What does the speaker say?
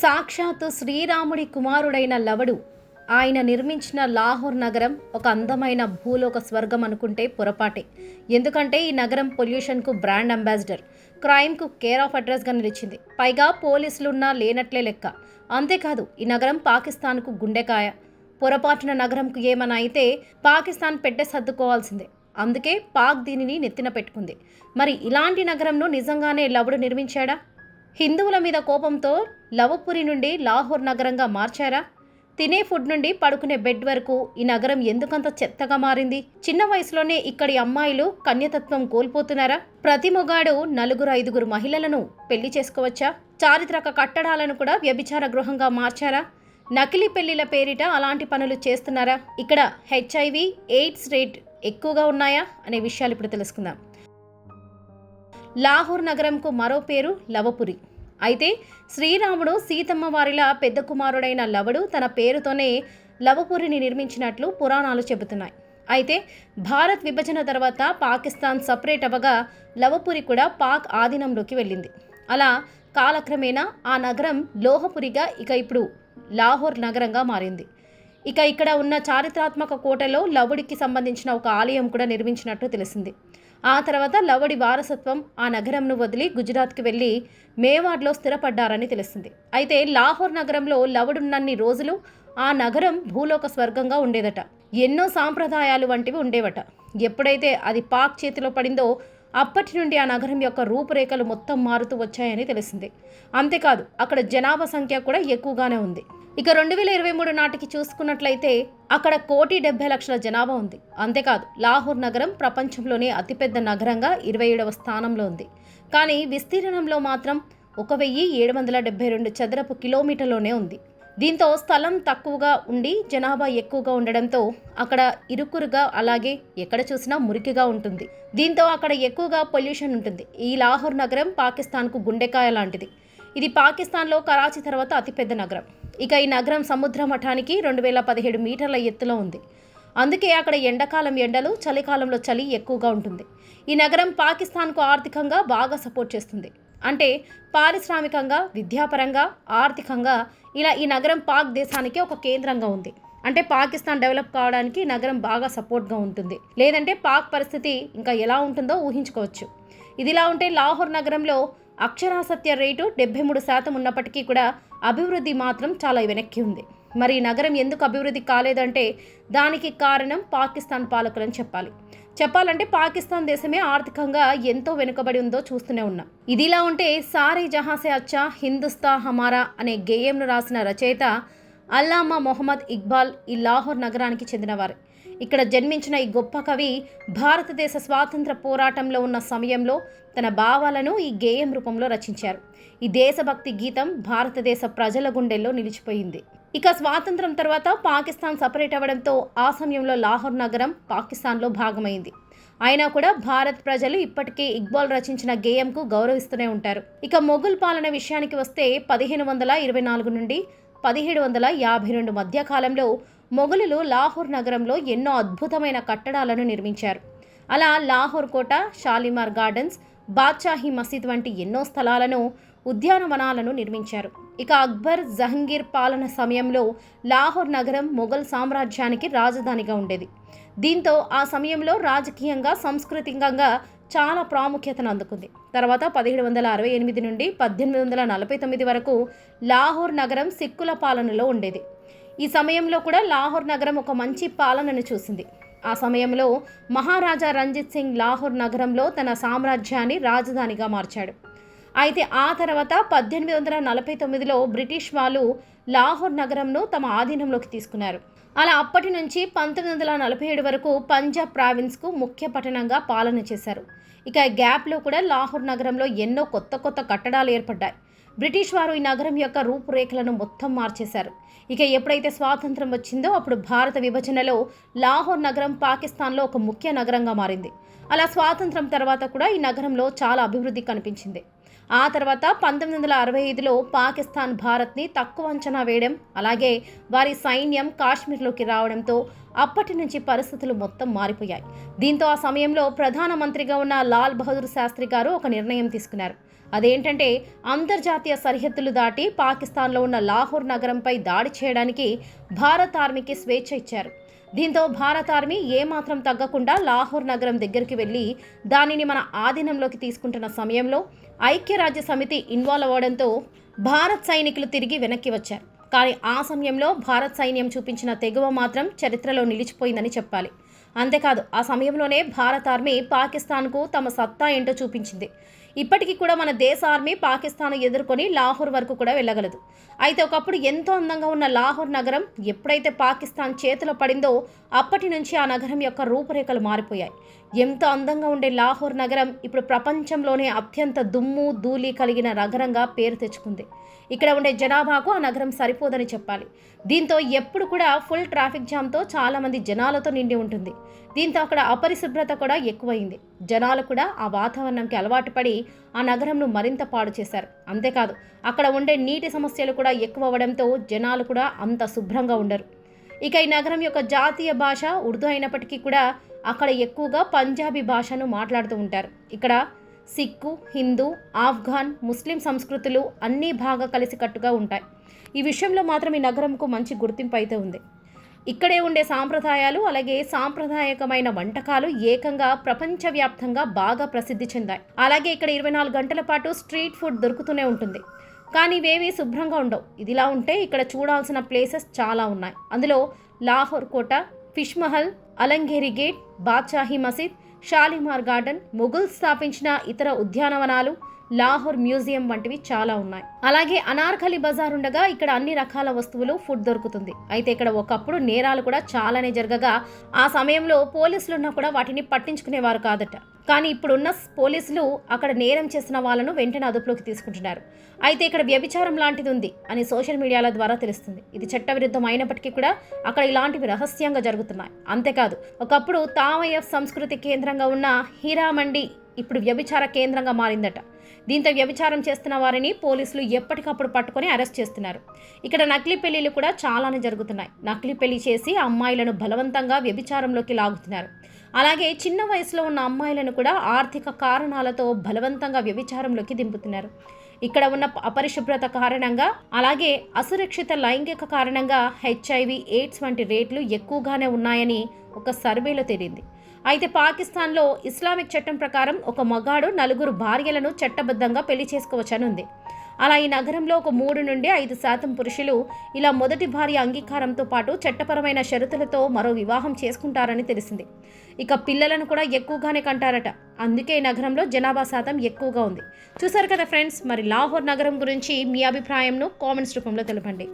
సాక్షాత్తు శ్రీరాముడి కుమారుడైన లవడు. ఆయన నిర్మించిన లాహోర్ నగరం ఒక అందమైన భూలోక స్వర్గం అనుకుంటే పొరపాటే. ఎందుకంటే ఈ నగరం పొల్యూషన్కు బ్రాండ్ అంబాసిడర్. క్రైమ్కు కేర్ ఆఫ్ అడ్రస్గా నిలిచింది. పైగా పోలీసులున్నా లేనట్లే లెక్క. అంతేకాదు ఈ నగరం పాకిస్తాన్కు గుండెకాయ. పొరపాటున నగరంకు ఏమైనా అయితే పాకిస్తాన్ పెట్టె సర్దుకోవాల్సిందే. అందుకే పాక్ దీనిని నెత్తిన పెట్టుకుంది. మరి ఇలాంటి నగరంను నిజంగానే లవుడు నిర్మించాడా? హిందువుల మీద కోపంతో లవపురి నుండి లాహోర్ నగరంగా మార్చారా? తినే ఫుడ్ నుండి పడుకునే బెడ్ వరకు ఈ నగరం ఎందుకంత చెత్తగా మారింది? చిన్న వయసులోనే ఇక్కడి అమ్మాయిలు కన్యతత్వం కోల్పోతున్నారా? ప్రతి మొగాడు నలుగురు ఐదుగురు మహిళలను పెళ్ళి చేసుకోవచ్చా? చారిత్రక కట్టడాలను కూడా వ్యభిచార గృహంగా మార్చారా? నకిలీ పెళ్ళిల పేరిట అలాంటి పనులు చేస్తున్నారా? ఇక్కడ హెచ్ఐవి ఎయిడ్స్ రేట్ ఎక్కువగా ఉన్నాయా? అనే విషయాలు ఇప్పుడు తెలుసుకుందాం. లాహోర్ నగరంకు మరో పేరు లవపురి. అయితే శ్రీరాముడు సీతమ్మ వారిలా పెద్ద కుమారుడైన లవుడు తన పేరుతోనే లవపురిని నిర్మించినట్లు పురాణాలు చెబుతున్నాయి. అయితే భారత్ విభజన తర్వాత పాకిస్తాన్ సపరేట్ అవ్వగా లవపురి కూడా పాక్ ఆధీనంలోకి వెళ్ళింది. అలా కాలక్రమేణా ఆ నగరం లోహపురిగా ఇక ఇప్పుడు లాహోర్ నగరంగా మారింది. ఇక ఇక్కడ ఉన్న చారిత్రాత్మక కోటలో లవుడికి సంబంధించిన ఒక ఆలయం కూడా నిర్మించినట్టు తెలిసింది. ఆ తర్వాత లవడి వారసత్వం ఆ నగరంను వదిలి గుజరాత్కి వెళ్ళి మేవాడ్లో స్థిరపడ్డారని తెలిసింది అయితే లాహోర్ నగరంలో లవడున్నన్ని రోజులు ఆ నగరం భూలోక స్వర్గంగా ఉండేదట. ఎన్నో సాంప్రదాయాలు వంటివి ఉండేవట. ఎప్పుడైతే అది పాక్ చేతిలో పడిందో అప్పటి నుండి ఆ నగరం యొక్క రూపురేఖలు మొత్తం మారుతూ వచ్చాయని తెలిసింది. అంతేకాదు అక్కడ జనాభా సంఖ్య కూడా ఎక్కువగానే ఉంది. ఇక రెండు వేల ఇరవై మూడు నాటికి చూసుకున్నట్లయితే అక్కడ కోటి డెబ్బై లక్షల జనాభా ఉంది. అంతేకాదు లాహోర్ నగరం ప్రపంచంలోనే అతిపెద్ద నగరంగా ఇరవై ఏడవ స్థానంలో ఉంది. కానీ విస్తీర్ణంలో మాత్రం ఒక వెయ్యి ఏడు వందల డెబ్బై రెండు చదరపు కిలోమీటర్లోనే ఉంది. దీంతో స్థలం తక్కువగా ఉండి జనాభా ఎక్కువగా ఉండడంతో అక్కడ ఇరుకురుగా అలాగే ఎక్కడ చూసినా మురికిగా ఉంటుంది. దీంతో అక్కడ ఎక్కువగా పొల్యూషన్ ఉంటుంది. ఈ లాహోర్ నగరం పాకిస్తాన్కు గుండెకాయ లాంటిది. ఇది పాకిస్తాన్లో కరాచీ తర్వాత అతిపెద్ద నగరం. ఇక ఈ నగరం సముద్ర మఠానికి రెండు వేల పదిహేడు మీటర్ల ఎత్తులో ఉంది. అందుకే అక్కడ ఎండాకాలం ఎండలు చలికాలంలో చలి ఎక్కువగా ఉంటుంది. ఈ నగరం పాకిస్తాన్కు ఆర్థికంగా బాగా సపోర్ట్ చేస్తుంది. అంటే పారిశ్రామికంగా విద్యాపరంగా ఆర్థికంగా ఇలా ఈ నగరం పాక్ దేశానికి ఒక కేంద్రంగా ఉంది. అంటే పాకిస్తాన్ డెవలప్ కావడానికి నగరం బాగా సపోర్ట్గా ఉంటుంది. లేదంటే పాక్ పరిస్థితి ఇంకా ఎలా ఉంటుందో ఊహించుకోవచ్చు. ఇదిలా ఉంటే లాహోర్ నగరంలో అక్షరాసత్య రేటు డెబ్బై మూడు శాతం ఉన్నప్పటికీ కూడా అభివృద్ధి మాత్రం చాలా వెనక్కి ఉంది. మరి నగరం ఎందుకు అభివృద్ధి కాలేదంటే దానికి కారణం పాకిస్తాన్ పాలకులని చెప్పాలి. చెప్పాలంటే పాకిస్తాన్ దేశమే ఆర్థికంగా ఎంతో వెనుకబడి ఉందో చూస్తూనే ఉన్నాం. ఇదిలా ఉంటే సారీ జహాసే అచ్చా హిందుస్తా హమారా అనే గేయంను రాసిన రచయిత అల్లామా మొహమ్మద్ ఇక్బాల్ ఈ లాహోర్ నగరానికి చెందినవారు. ఇక్కడ జన్మించిన ఈ గొప్ప కవి భారతదేశ స్వాతంత్ర పోరాటంలో ఉన్న సమయంలో తన భావాలను ఈ గేయం రూపంలో రచించారు. ఈ దేశభక్తి గీతం భారతదేశ ప్రజల గుండెల్లో నిలిచిపోయింది. ఇక స్వాతంత్రం తర్వాత పాకిస్తాన్ సపరేట్ అవ్వడంతో ఆ సమయంలో లాహోర్ నగరం పాకిస్తాన్లో భాగమైంది. అయినా కూడా భారత్ ప్రజలు ఇప్పటికీ ఇక్బాల్ రచించిన గేయంకు గౌరవిస్తూనే ఉంటారు. ఇక మొఘల్ పాలన విషయానికి వస్తే పదిహేను వందల ఇరవై నాలుగు నుండి పదిహేడు వందల యాభై రెండు మధ్య కాలంలో మొఘలులు లాహోర్ నగరంలో ఎన్నో అద్భుతమైన కట్టడాలను నిర్మించారు. అలా లాహోర్ కోట షాలిమార్ గార్డెన్స్ బాద్షాహీ మసీద్ వంటి ఎన్నో స్థలాలను ఉద్యానవనాలను నిర్మించారు. ఇక అక్బర్ జహంగీర్ పాలన సమయంలో లాహోర్ నగరం మొఘల్ సామ్రాజ్యానికి రాజధానిగా ఉండేది. దీంతో ఆ సమయంలో రాజకీయంగా సాంస్కృతికంగా చాలా ప్రాముఖ్యతను అందుకుంది. తర్వాత పదిహేడు వందల అరవై ఎనిమిది నుండి పద్దెనిమిది వందల నలభై తొమ్మిది వరకు లాహోర్ నగరం సిక్కుల పాలనలో ఉండేది. ఈ సమయంలో కూడా లాహోర్ నగరం ఒక మంచి పాలనను చూసింది. ఆ సమయంలో మహారాజా రంజిత్ సింగ్ లాహోర్ నగరంలో తన సామ్రాజ్యాన్ని రాజధానిగా మార్చాడు. అయితే ఆ తర్వాత పద్దెనిమిది వందల నలభై తొమ్మిదిలో బ్రిటిష్ వాళ్ళు లాహోర్ నగరంను తమ ఆధీనంలోకి తీసుకున్నారు. అలా అప్పటి నుంచి పంతొమ్మిది వందల నలభై ఏడు వరకు పంజాబ్ ప్రావిన్స్కు ముఖ్య పట్టణంగా పాలన చేశారు. ఇక గ్యాప్లో కూడా లాహోర్ నగరంలో ఎన్నో కొత్త కొత్త కట్టడాలు ఏర్పడ్డాయి. బ్రిటిష్ వారు ఈ నగరం యొక్క రూపురేఖలను మొత్తం మార్చేశారు. ఇక ఎప్పుడైతే స్వాతంత్రం వచ్చిందో అప్పుడు భారత విభజనలో లాహోర్ నగరం పాకిస్తాన్లో ఒక ముఖ్య నగరంగా మారింది. అలా స్వాతంత్రం తర్వాత కూడా ఈ నగరంలో చాలా అభివృద్ధి కనిపించింది. ఆ తర్వాత పంతొమ్మిది వందల అరవై ఐదులో పాకిస్తాన్ భారత్ని తక్కువ అంచనా వేయడం అలాగే వారి సైన్యం కాశ్మీర్లోకి రావడంతో అప్పటి నుంచి పరిస్థితులు మొత్తం మారిపోయాయి. దీంతో ఆ సమయంలో ప్రధానమంత్రిగా ఉన్న లాల్ బహదూర్ శాస్త్రి గారు ఒక నిర్ణయం తీసుకున్నారు. అదేంటంటే అంతర్జాతీయ సరిహద్దులు దాటి పాకిస్తాన్లో ఉన్న లాహోర్ నగరంపై దాడి చేయడానికి భారత్ ఆర్మీకి స్వేచ్ఛ ఇచ్చారు. దీంతో భారత ఆర్మీ ఏమాత్రం తగ్గకుండా లాహోర్ నగరం దగ్గరికి వెళ్ళి దానిని మన ఆధీనంలోకి తీసుకుంటున్న సమయంలో ఐక్యరాజ్య సమితి ఇన్వాల్వ్ అవ్వడంతో భారత్ సైనికులు తిరిగి వెనక్కి వచ్చారు. కానీ ఆ సమయంలో భారత్ సైన్యం చూపించిన తెగువ మాత్రం చరిత్రలో నిలిచిపోయిందని చెప్పాలి. అంతేకాదు ఆ సమయంలోనే భారత ఆర్మీ పాకిస్తాన్కు తమ సత్తా ఏంటో చూపించింది. ఇప్పటికీ కూడా మన దేశ ఆర్మీ పాకిస్తాన్ ఎదుర్కొని లాహోర్ వరకు కూడా వెళ్ళగలదు. అయితే ఒకప్పుడు ఎంతో అందంగా ఉన్న లాహోర్ నగరం ఎప్పుడైతే పాకిస్తాన్ చేతిలో పడిందో అప్పటి నుంచి ఆ నగరం యొక్క రూపురేఖలు మారిపోయాయి. ఎంతో అందంగా ఉండే లాహోర్ నగరం ఇప్పుడు ప్రపంచంలోనే అత్యంత దుమ్ము ధూళి కలిగిన నగరంగా పేరు తెచ్చుకుంది. ఇక్కడ ఉండే జనాభాకు ఆ నగరం సరిపోదని చెప్పాలి. దీంతో ఎప్పుడు కూడా ఫుల్ ట్రాఫిక్ జామ్తో చాలామంది జనాలతో నిండి ఉంటుంది. దీంతో అక్కడ అపరిశుభ్రత కూడా ఎక్కువైంది. జనాలు కూడా ఆ వాతావరణంకి అలవాటు పడి ఆ నగరంను మరింత పాడు చేశారు. అంతేకాదు అక్కడ ఉండే నీటి సమస్యలు కూడా ఎక్కువ అవ్వడంతో జనాలు కూడా అంత శుభ్రంగా ఉండరు. ఇక ఈ నగరం యొక్క జాతీయ భాష ఉర్దూ అయినప్పటికీ కూడా అక్కడ ఎక్కువగా పంజాబీ భాషను మాట్లాడుతూ ఉంటారు. ఇక్కడ సిక్కు హిందూ ఆఫ్ఘాన్ ముస్లిం సంస్కృతులు అన్నీ బాగా కలిసికట్టుగా ఉంటాయి. ఈ విషయంలో మాత్రం ఈ నగరంకు మంచి గుర్తింపు అయితే ఉంది. ఇక్కడే ఉండే సాంప్రదాయాలు అలాగే సాంప్రదాయకమైన వంటకాలు ఏకంగా ప్రపంచవ్యాప్తంగా బాగా ప్రసిద్ధి చెందాయి. అలాగే ఇక్కడ ఇరవై నాలుగు గంటల పాటు స్ట్రీట్ ఫుడ్ దొరుకుతూనే ఉంటుంది. కానీ ఇవేవి శుభ్రంగా ఉండవు. ఇదిలా ఉంటే ఇక్కడ చూడాల్సిన ప్లేసెస్ చాలా ఉన్నాయి. అందులో లాహోర్ కోట fish Mahal Alamgiri gate Badshahi Masjid Shalimar garden మొఘుల్ స్థాపించిన ఇతర ఉద్యానవనాలు లాహోర్ మ్యూజియం వంటివి చాలా ఉన్నాయి. అలాగే అనార్కలి బజార్ ఉండగా ఇక్కడ అన్ని రకాల వస్తువులు ఫుడ్ దొరుకుతుంది. అయితే ఇక్కడ ఒకప్పుడు నేరాలు కూడా చాలానే జరగగా ఆ సమయంలో పోలీసులున్నా కూడా వాటిని పట్టించుకునేవారు కాదట. కానీ ఇప్పుడున్న పోలీసులు అక్కడ నేరం చేసిన వాళ్ళను వెంటనే అదుపులోకి తీసుకుంటున్నారు. అయితే ఇక్కడ వ్యభిచారం లాంటిది ఉంది అని సోషల్ మీడియాల ద్వారా తెలుస్తుంది. ఇది చట్టవిరుద్ధం అయినప్పటికీ కూడా అక్కడ ఇలాంటివి రహస్యంగా జరుగుతున్నాయి. అంతేకాదు ఒకప్పుడు తావయ్య సంస్కృతి కేంద్రంగా ఉన్న హీరామండి ఇప్పుడు వ్యభిచార కేంద్రంగా మారిందట. దీంతో వ్యభిచారం చేస్తున్న వారిని పోలీసులు ఎప్పటికప్పుడు పట్టుకొని అరెస్ట్ చేస్తున్నారు. ఇక్కడ నకిలీ పెళ్ళిళ్ళు కూడా చాలానే జరుగుతున్నాయి. నకిలీ పెళ్ళి చేసి అమ్మాయిలను బలవంతంగా వ్యభిచారంలోకి లాగుతున్నారు. అలాగే చిన్న వయసులో ఉన్న అమ్మాయిలను కూడా ఆర్థిక కారణాలతో బలవంతంగా వ్యభిచారంలోకి దింపుతున్నారు. ఇక్కడ ఉన్న అపరిశుభ్రత కారణంగా అలాగే అసురక్షిత లైంగిక కారణంగా హెచ్ఐవి ఎయిడ్స్ వంటి రేట్లు ఎక్కువగానే ఉన్నాయని ఒక సర్వేలో తేలింది. అయితే పాకిస్తాన్లో ఇస్లామిక్ చట్టం ప్రకారం ఒక మగాడు నలుగురు భార్యలను చట్టబద్ధంగా పెళ్ళి చేసుకోవచ్చని ఉంది అలా ఈ నగరంలో ఒక మూడు నుండి ఐదు శాతం పురుషులు ఇలా మొదటి భార్య అంగీకారంతో పాటు చట్టపరమైన షరతులతో మరో వివాహం చేసుకుంటారని తెలిసింది. ఇక పిల్లలను కూడా ఎక్కువగానే కంటారట. అందుకే ఈ నగరంలో జనాభా శాతం ఎక్కువగా ఉంది. చూసారు కదా ఫ్రెండ్స్ మరి లాహోర్ నగరం గురించి మీ అభిప్రాయంను కామెంట్స్ రూపంలో తెలపండి.